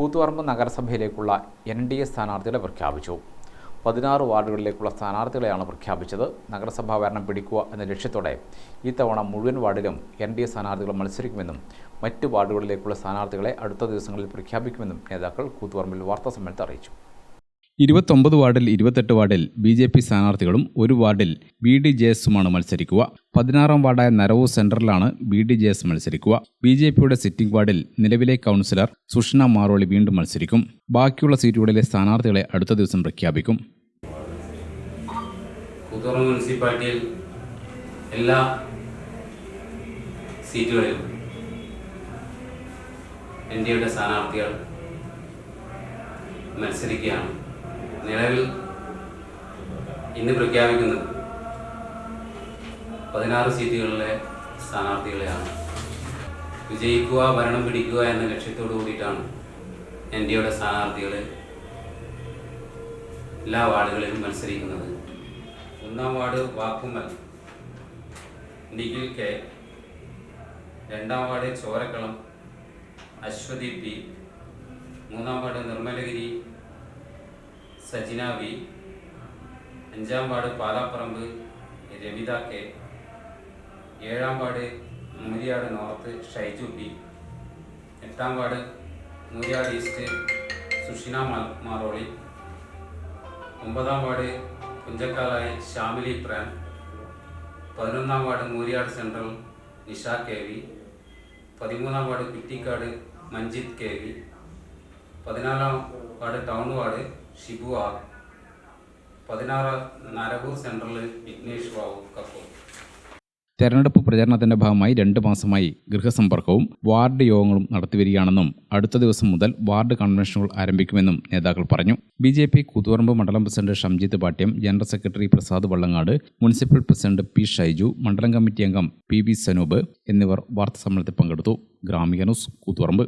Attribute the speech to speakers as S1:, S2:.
S1: കൂത്തുപറമ്പ് നഗരസഭയിലേക്കുള്ള N D A സ്ഥാനാർത്ഥികളെ പ്രഖ്യാപിച്ചു. പതിനാറ് വാർഡുകളിലേക്കുള്ള സ്ഥാനാർത്ഥികളെയാണ് പ്രഖ്യാപിച്ചത്. നഗരസഭാ ഭരണം പിടിക്കുക എന്ന ലക്ഷ്യത്തോടെ ഇത്തവണ മുഴുവൻ വാർഡിലും എൻ ഡി എ സ്ഥാനാർത്ഥികൾ മത്സരിക്കുമെന്നും മറ്റ് വാർഡുകളിലേക്കുള്ള സ്ഥാനാർത്ഥികളെ അടുത്ത ദിവസങ്ങളിൽ പ്രഖ്യാപിക്കുമെന്നും നേതാക്കൾ കൂത്തുപറമ്പിൽ വാർത്താസമ്മേളനത്തിൽ അറിയിച്ചു.
S2: ഇരുപത്തൊമ്പത് വാർഡിൽ ഇരുപത്തെട്ട് വാർഡിൽ ബി ജെ പി സ്ഥാനാർത്ഥികളും ഒരു വാർഡിൽ ബി ഡി ജെ എസുമാണ് മത്സരിക്കുക. പതിനാറാം വാർഡായ നരവൂർ സെന്ററിലാണ് ബി ഡി ജെ എസ് മത്സരിക്കുക. ബി ജെ പിയുടെ സിറ്റിംഗ് വാർഡിൽ നിലവിലെ കൗൺസിലർ സുഷ്ണ മാറോളി വീണ്ടും മത്സരിക്കും. ബാക്കിയുള്ള സീറ്റുകളിലെ സ്ഥാനാർത്ഥികളെ അടുത്ത ദിവസം പ്രഖ്യാപിക്കും.
S3: മുനിസിപ്പാലിറ്റിയിൽ എല്ലാ സീറ്റുകളിലും സ്ഥാനാർത്ഥികൾ മത്സരിക്കുകയാണ്. നിലവിൽ ഇന്ന് പ്രഖ്യാപിക്കുന്നത് പതിനാറ് സീറ്റുകളിലെ സ്ഥാനാർത്ഥികളെയാണ്. വിജയിക്കുക ഭരണം പിടിക്കുക എന്ന ലക്ഷ്യത്തോടു കൂടിയിട്ടാണ് എൻ ഡി എയുടെ സ്ഥാനാർത്ഥികൾ എല്ലാ വാർഡുകളിലും മത്സരിക്കുന്നത്. ഒന്നാം വാർഡ് വാക്കുമ്മൽ നിഖിൽ കെ. രണ്ടാം വാർഡ് ചോരക്കളം അശ്വതി പി. മൂന്നാം വാർഡ് സജിന വി അഞ്ചാം വാർഡ് പാലാപ്പറമ്പ് രവിത കെ ഏഴാം ward Mooriyad north Shaiju P എട്ടാം വാർഡ് മൂരിയാട് ഈസ്റ്റ് സുഷിന മാറോളി ഒമ്പതാം വാർഡ് കുഞ്ചക്കാലായി ഷാമിലി പ്രാൻ പതിനൊന്നാം ward Mooriyad central Nisha K V പതിമൂന്നാം ward Kuttikkad Manjith K V പതിനാലാം ward town ward Shibu R. പതിനാറ് നരകൂർ സെൻട്രലിൽ വിഘ്നേഷ് റാവു കപ്പൂർ
S2: തെരഞ്ഞെടുപ്പ് പ്രചാരണത്തിന്റെ ഭാഗമായി രണ്ട് മാസമായി ഗൃഹസമ്പർക്കവും വാർഡ് യോഗങ്ങളും നടത്തിവരികയാണെന്നും അടുത്ത ദിവസം മുതൽ വാർഡ് കൺവെൻഷനുകൾ ആരംഭിക്കുമെന്നും നേതാക്കൾ പറഞ്ഞു. ബി ജെ പി കൂത്തുപറമ്പ് മണ്ഡലം president Shamjith Pattiam general secretary Prasad Vallangad municipal president P Shaiju മണ്ഡലം കമ്മിറ്റി അംഗം പി വി സനൂപ് എന്നിവർ വാർത്താസമ്മേളനത്തിൽ പങ്കെടുത്തു. ഗ്രാമിക ന്യൂസ് കൂത്തുപറമ്പ്.